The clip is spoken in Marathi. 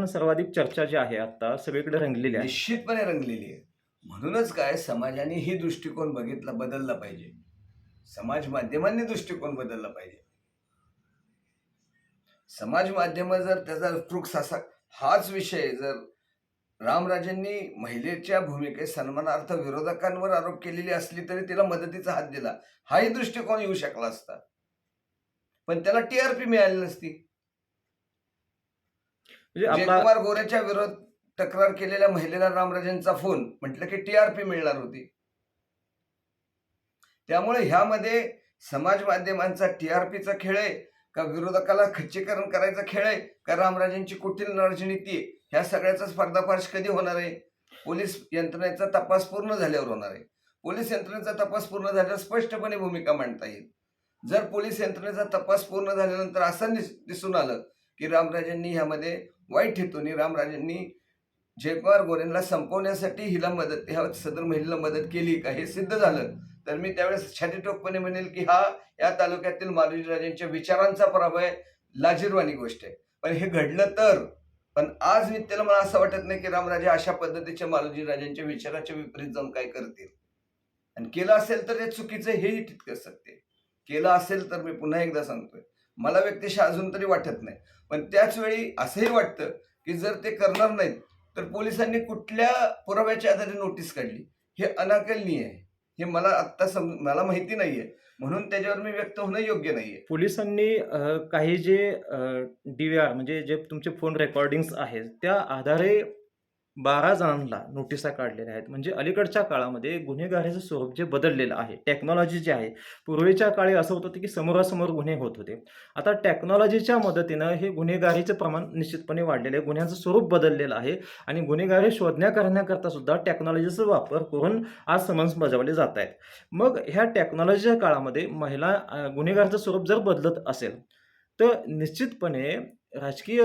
याच्यावर सर्वाधिक चर्चा जी आहे आता सगळीकडे रंगलेली आहे. निश्चितपणे रंगलेली आहे. म्हणूनच काय समाजाने ही दृष्टिकोन बघितला बदलला पाहिजे. समाज माध्यमांनी दृष्टिकोन बदलला पाहिजे. समाज माध्यम जर त्याचा फ्रुक्स असा हाच विषय जर रामराजेंनी महिलेच्या भूमिकेत सन्मानार्थ विरोधकांवर आरोप केलेली असली तरी तिला मदतीचा हात दिला. हाही दृष्टिकोन येऊ शकला असता. पण त्याला टीआरपी मिळाली नसती. म्हणजे आपला जयकुमार गोरेच्या विरोध तक्रार केलेल्या महिलेला रामराजेंचा फोन म्हटलं की टीआरपी मिळणार होती. त्यामुळे ह्यामध्ये समाज माध्यमांचा टीआरपीचा खेळ आहे का विरोधकाला खच्चीकरण करायचा खेळ आहे का रामराजेंची कुठील रणनीती आहे ह्या सगळ्याचा स्पर्धापार्श कधी होणार आहे? पोलीस यंत्रणेचा तपास पूर्ण झाल्यावर होणार आहे. पोलीस यंत्रणेचा तपास पूर्ण झाल्यावर स्पष्टपणे भूमिका मांडता येईल. जर पोलीस यंत्रणेचा तपास पूर्ण झाल्यानंतर असं दिस- दिसून आलं की रामराजेंनी ह्यामध्ये वाईट हेतूने रामराजेंनी जयकुमार गोरेंना संपवण्यासाठी हिला मदत ह्या सदर महिलेला मदत केली का हे सिद्ध झालं. तर मी त्यावेळेस छातीटोकपणे म्हणेल की हा या तालुक्यातील मालोजीराजेंच्या विचारांचा पराभव आहे. लाजीरवाणी गोष्ट आहे. पण हे घडलं तर. पण आज नित्याला मला असं वाटत नाही की रामराजे अशा पद्धतीच्या मालोजीराजांच्या विचाराच्या विपरीत जाऊन काय करतील. आणि केलं असेल तर हे चुकीचं हेही तितकं सत्य केलं असेल तर मी पुन्हा एकदा सांगतोय. मला व्यक्तिशः अजून तरी वाटत नाही. पण त्याच वेळी असंही वाटतं की जर ते करणार नाहीत तर पोलिसांनी कुठल्या पुराव्याच्या आधारे नोटीस काढली? हे अनाकलनीय आहे. हे मला आत्ता सम मला माहिती नाहीये. म्हणून त्याच्यावर मी व्यक्त होणं योग्य नाहीये. पोलिसांनी काही जे डी व्ही आर म्हणजे जे तुमचे फोन रेकॉर्डिंग्स आहेत त्या आधारे बारा जणांना नोटिसा काढलेल्या आहेत. म्हणजे अलीकडच्या काळामध्ये गुन्हेगारीचं स्वरूप जे बदललेलं आहे टेक्नॉलॉजी जी आहे पूर्वीच्या काळी असं होत होतं की समोरासमोर गुन्हे होत होते. आता टेक्नॉलॉजीच्या मदतीनं हे गुन्हेगारीचं प्रमाण निश्चितपणे वाढलेलं आहे गुन्ह्यांचं स्वरूप बदललेलं आहे आणि गुन्हेगारी शोधण्या करण्याकरता सुद्धा टेक्नॉलॉजीचा वापर करून आज समन्स बजावले जात आहेत. मग ह्या टेक्नॉलॉजीच्या काळामध्ये महिला गुन्हेगारीचं स्वरूप जर बदलत असेल तर निश्चितपणे राजकीय